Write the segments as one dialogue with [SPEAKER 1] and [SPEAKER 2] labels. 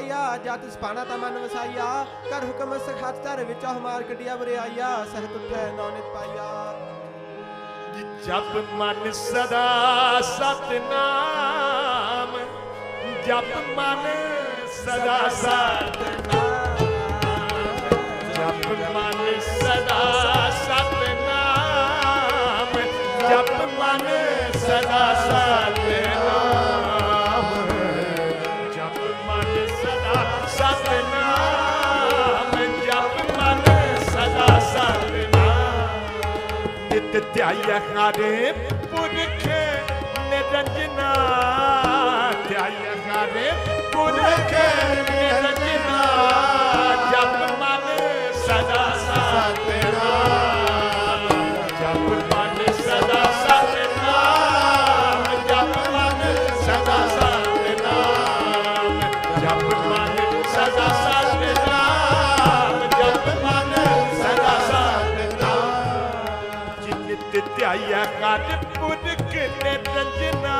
[SPEAKER 1] ਵਡਿਆਈਆ ਜਤ ਸਪਾਣਾ ਤਾ ਮਨ ਵਸਾਈਆ ਕਰ ਹੁਕਮ ਸਖਤ ਧਰ ਵਿੱਚ ਹਮਾਰ ਕੱਢਿਆ ਬਰਿਆਈਆ ਸਹਿਤ ਉਠੈ ਨੌਨਿਤ ਪਾਈਆ
[SPEAKER 2] ਜਪ ਮਨ ਸਦਾ ਸਤਨਾਮ। ਜਪ ਮਨ ਸਦਾ ਸਤਨਾਮ। ਜਪ ਮਨ ਸਦਾ ਸਤਨਾਮ। ਜਪ ਮਨ ਸਦਾ ਸਤਨਾਮ ਸਤਨਾਮ ਨਿਤ ਧਿਆਇਆ ਹਾਰੇ ਪੁਰਖ ਨਿਰੰਜਨਾ। ਧਿਆਇਆ ਹਾਰੇ ਪੁਰਖ ਨਿਰੰਜਨਾ। ਧਿਆਇਆ ਕਰ ਪੁਰਖ ਨਿਰੰਜਨਾ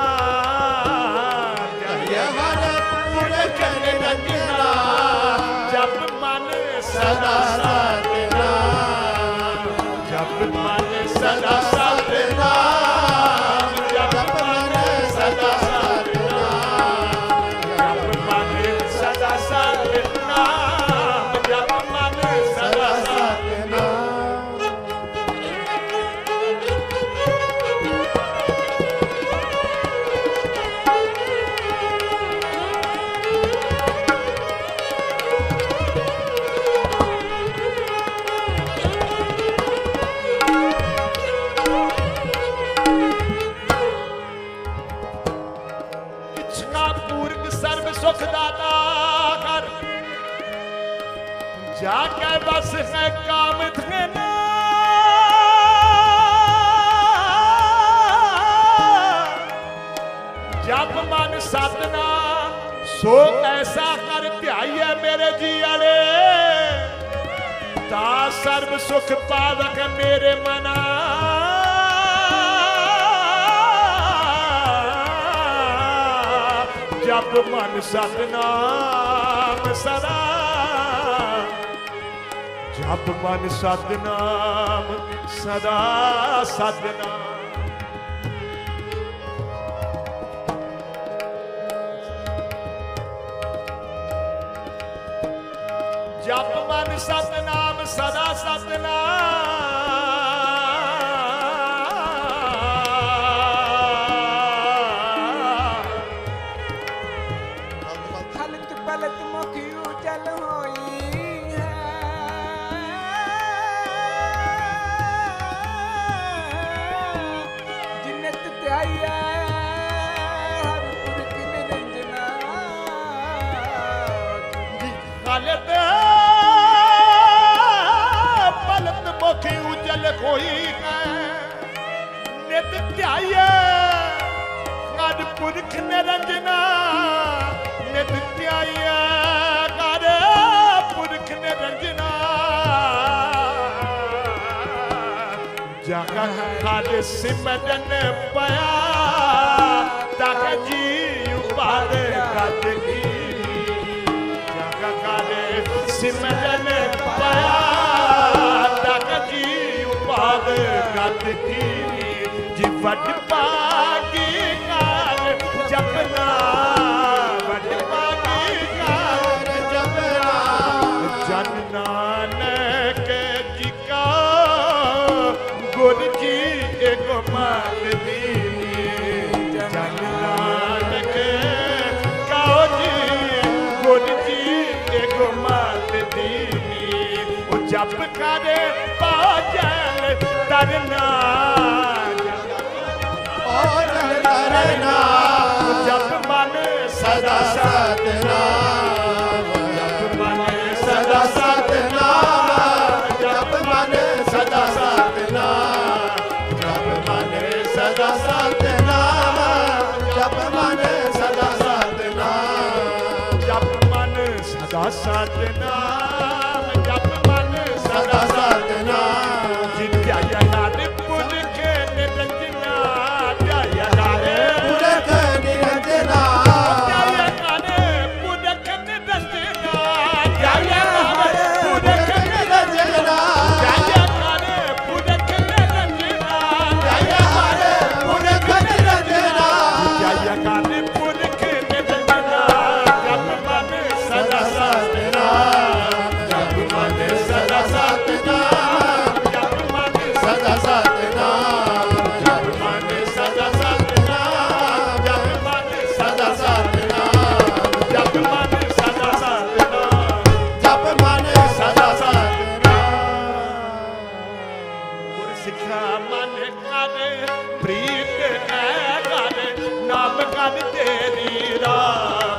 [SPEAKER 2] ਧਿਆਇਆ ਕਰ ਪੁਰਖ ਨਿਰੰਜਨਾ ਜਪ ਮਨ ਸਦਾ ਸਤਨਾਮ ਕਰ। ਜਾ ਕੇ ਬਸ ਹੈ ਕਾਮ ਧਨਾ ਜਪ ਮਨ ਸਤਨਾ, ਸੋ ਐਸਾ ਕਰ ਧਿਆਈਐ ਮੇਰੇ ਜੀ ਵਾਲੇ। ਤਾ ਸਰਬ ਸੁਖ ਪਾਵਕ ਮੇਰੇ ਜਪ ਮਨ ਸਤਨਾਮ ਸਦਾ। ਜਪ ਮਨ ਸਤਨਾਮ ਸਦਾ ਸਤਨਾਮ ਜਪ ਮਨ ਸਤਨਾਮ ਸਦਾ ਸਤਨਾਮ
[SPEAKER 1] ਹਾਲਤ ਪਲਤ ਮੁਖੀ ਉਜਲ
[SPEAKER 2] ਕੋਈ ਹੈ। ਨਿਤ ਧਿਆਈਐ ਗਦ ਪੁਰਖ ਨਿਰੰਜਨਾ ਨਿਤ ਧਿਆਈਐ ਗਦ ਪੁਰਖ ਨਿਰੰਜਨਾ ਜਗਾ ਖਾਦ ਸਿਮਰਨ ਪਿਆ। ਤਕ ਜੀ ਉਪਾਰ ਕਤ ਕੀ ਸਿਮਰਨ ਪਾਇਆ ਤਕ ਜੀ ਉਪਾਦ ਗਤ ਕੀ ਜੀ ਵੱਡ ਪਾਗੀ ਜਪ ਕਰੇ ਤਰਨਾ ਜਪ ਮਨ ਸਦਾ
[SPEAKER 3] ਸਤਨਾਮ।
[SPEAKER 2] ਜਪ ਮਨ ਸਦਾ
[SPEAKER 3] ਸਤਨਾਮ। ਜਪ ਮਨ ਸਦਾ ਸਤਨਾਮ। ਜਪ ਮਨ ਸਦਾ ਸਤਨਾਮ। ਜਪ ਮਨ ਸਦਾ ਸਤਨਾਮ।
[SPEAKER 2] ਜਪ ਮਨ ਸਦਾ ਸਤਨਾਮ। ਮਨ ਕਰ ਪ੍ਰੀਤ ਐ ਕਰ ਨਾਮ ਕਰ ਤੇਰੀ ਰਾਹ